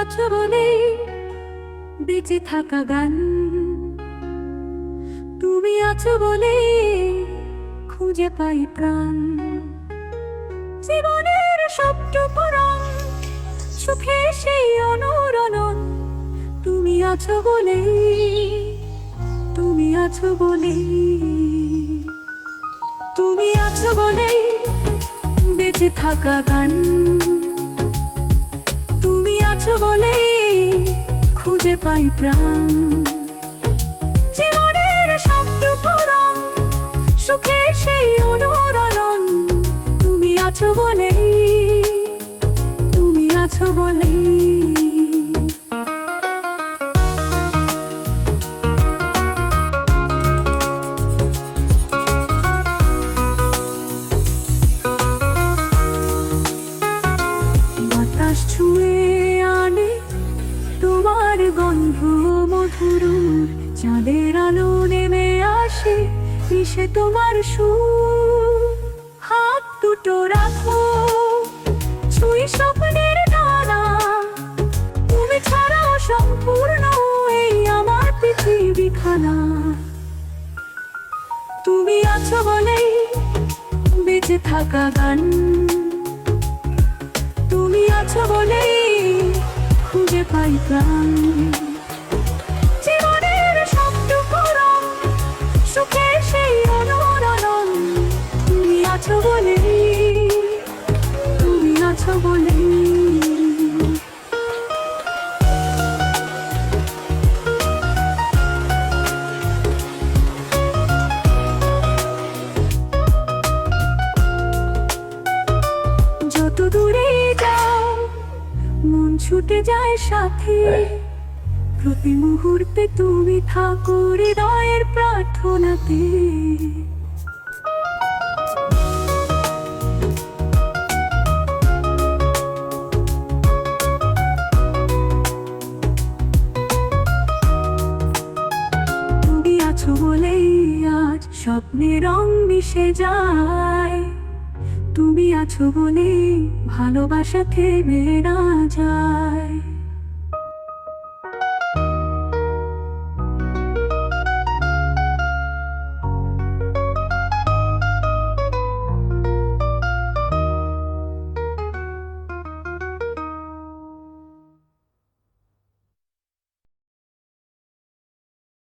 আছো বলে বেঁচে থাকা গান। তুমি আছো বলে খুঁজে পাই প্রাণ। জীবনের সবটুকু সুখে সেই অনুরণন। তুমি আছো বলে, তুমি আছো বলে। তুমি আছো বলে বেঁচে থাকা গান। আছো বলে খুঁজে পাই প্রাণ। জীবনের সবটুকু রং সুখে সেই অনুরণন তুমি আছো বলে তুমি আছো বলে বাতাস ছুঁয়ে তোমার গন্ধ মধুর, চাঁদের আলো নেমে আসে মিশে তোমার সুর। হাত দুটো রাখো, ছুঁই স্বপ্নের ডানা তুমি ছাড়াও সম্পূর্ণ এই আমার পৃথিবী খানা তুমি আছো বলেই বেঁচে থাকা গান। তুমি আছো বলেই পাই প্রাণ। জীবনের সুখের সেই অনুরণন তুমি আছো বলেই তুমি আছো বলেই যত দূরে মন ছুটে যায় সাথে। প্রতি মুহূর্তে তুমি থাকো হৃদয়ের প্রার্থনাতে। বলেই আজ স্বপ্নে রং মিশে যায়। তুমি আছো বলে ভালোবাসা থেমে না যায়।